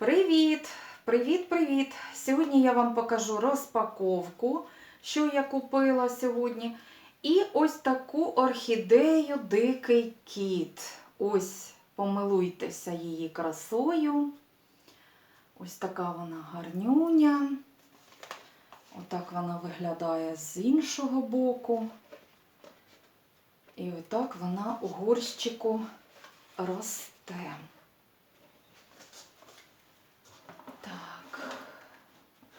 Привіт! Привіт-привіт! Сьогодні я вам покажу розпаковку, що я купила сьогодні. І ось таку орхідею Дикий кіт. Ось, помилуйтеся її красою. Ось така вона гарнюня. Отак вона виглядає з іншого боку. І отак вона у горщику росте. Так,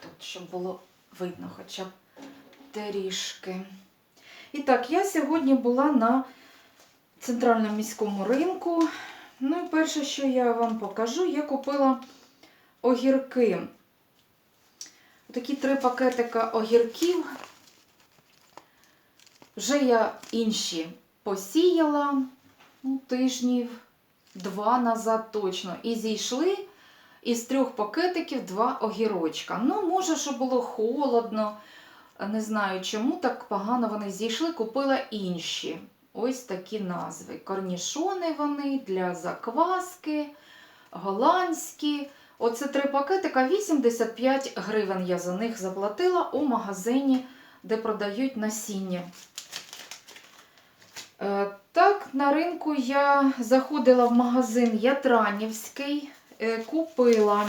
тут щоб було видно хоча б трішки. І так, я сьогодні була на центральному міському ринку. Ну і перше, що я вам покажу, я купила огірки. Такі три пакетика огірків. Вже я інші посіяла ну, тижнів два назад точно. І зійшли із трьох пакетиків два огірочка. Ну, може, що було холодно. Не знаю, чому так погано вони зійшли, купила інші. Ось такі назви. Корнішони вони для закваски, голландські. Оце три пакетика, 85 гривень я за них заплатила у магазині, де продають насіння. Е, Так, на ринку я заходила в магазин Ятранівський, купила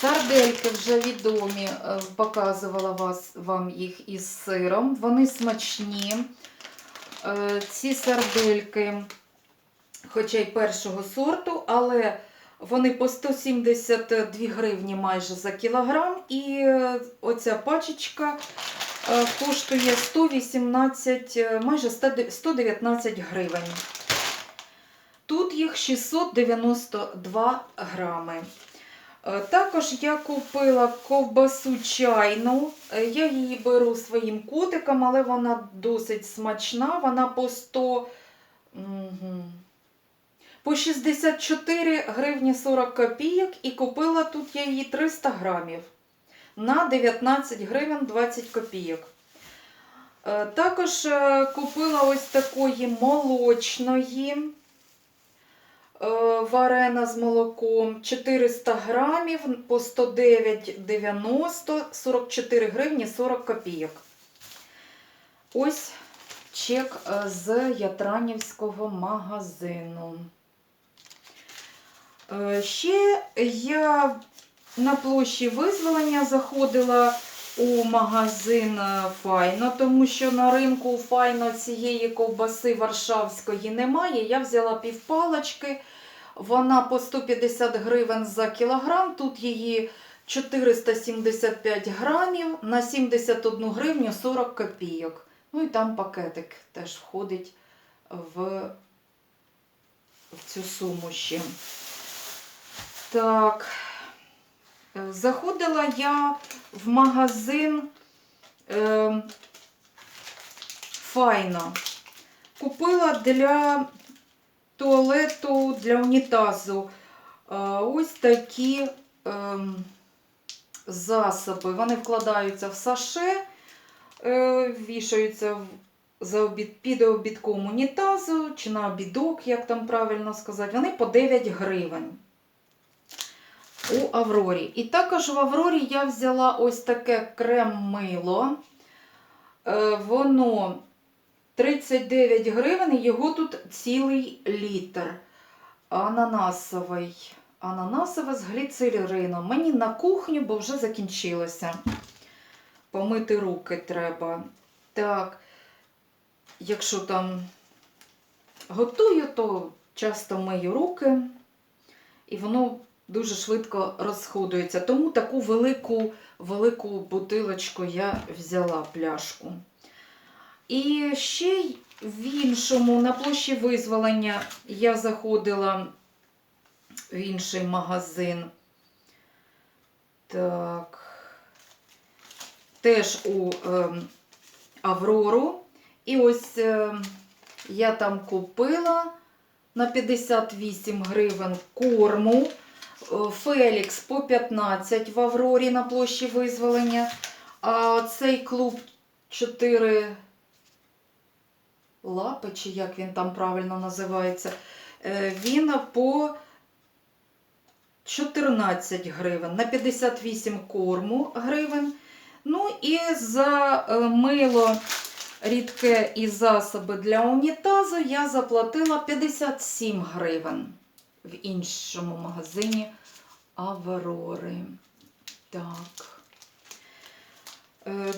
сардельки вже відомі, е, показувала вас, вам їх із сиром. Вони смачні. Е, Ці сардельки, хоча й першого сорту, але вони по 172 гривні майже за кілограм. І е, оця пачечка е, коштує 118, е, майже 119 гривень. Їх 692 грами. Е, Також я купила ковбасу чайну. Е, Я її беру своїм котиком, але вона досить смачна. Вона по 100. Угу. По 64 гривні 40 копійок і купила тут я її 300 грамів на 19 гривень 20 копійок. Е, Також купила ось такої молочної варена з молоком 400 грамів по 109,90 44 гривні 40 копійок. Ось чек е, з Ятранівського магазину. Е, Ще я на площі визволення заходила у магазин е, Файно, тому що на ринку Файно цієї ковбаси Варшавської немає. Я взяла півпалочки, вона по 150 гривень за кілограм. Тут її 475 грамів на 71 гривню 40 копійок. Ну і там пакетик теж входить в, в цю суму ще. Так, заходила я в магазин е, Файно. Купила для туалету, для унітазу е, ось такі е, засоби. Вони вкладаються в саше, е, вішаються за обід, під обідком унітазу чи на обідок, як там правильно сказати. Вони по 9 гривень у Аврорі. І також в Аврорі я взяла ось таке крем-мило. Е, Воно 39 гривень, його тут цілий літр. Ананасовий. Ананасове з гліцерином. Мені на кухню, бо вже закінчилося. Помити руки треба. Так, якщо там готую, то часто мию руки. І воно дуже швидко розходується. Тому таку велику, велику бутилочку я взяла пляшку. І ще й в іншому, на площі визволення, я заходила в інший магазин. Так. Теж у е, Аврору. І ось е, я там купила на 58 гривень корму. Фелікс по 15 в Аврорі на площі визволення. А цей клуб 4 лапи, чи як він там правильно називається, е, він по 14 гривень, на 58 корму гривень. Ну і за е, мило рідке і засоби для унітазу я заплатила 57 гривень в іншому магазині Аврори. Так. Е,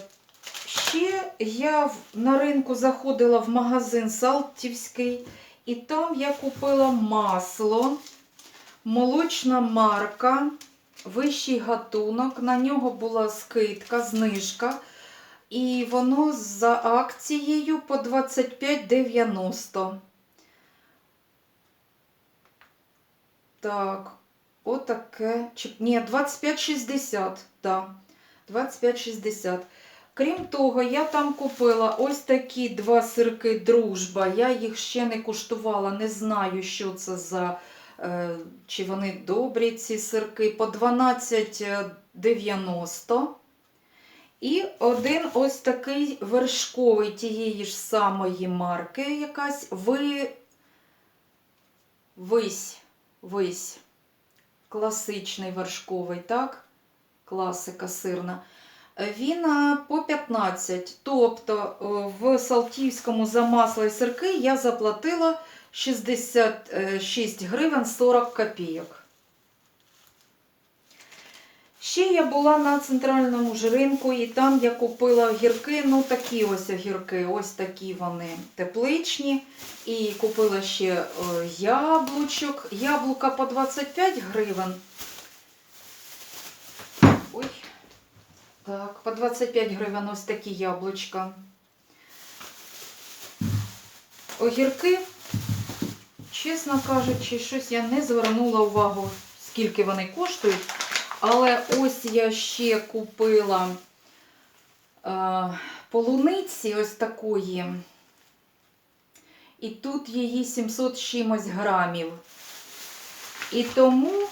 Ще я на ринку заходила в магазин Салтівський, і там я купила масло, молочна марка, вищий гатунок. На нього була скидка, знижка. І воно за акцією по 25,90. Так, отаке. Ні, 25,60. Да. 25,60. Крім того, я там купила ось такі два сирки дружба. Я їх ще не куштувала, не знаю, що це за. е, Чи вони добрі, ці сирки, по 12,90. І один ось такий вершковий тієї ж самої марки, якась ви... вись, вись. Класичний вершковий, так? Класика сирна. Е, Він е, по 15. Тобто е, в Салтівському за масло і сирки я заплатила 66 гривень 40 копійок. Ще я була на центральному ж ринку, і там я купила огірки, ну такі ось огірки, ось такі вони тепличні. І купила ще е, яблучок. Яблука по 25 гривень. Ой. Так, по 25 гривень ось такі яблучка. Огірки, чесно кажучи, щось я не звернула увагу, скільки вони коштують. Але ось я ще купила е, полуниці ось такої. І тут її 700 чимось грамів. І тому,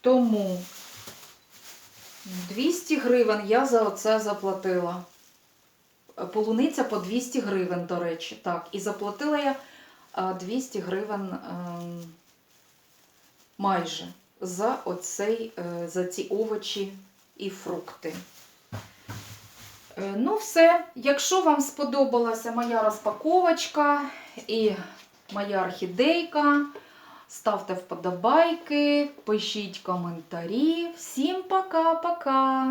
тому 200 гривень я за оце заплатила. Полуниця по 200 гривень, до речі. Так, і заплатила я 200 гривень ем, майже за, оцей, е, за ці овочі і фрукти. Е, Ну, все. Якщо вам сподобалася моя розпаковочка і моя орхідейка, ставте вподобайки, пишіть коментарі. Всім пока-пока!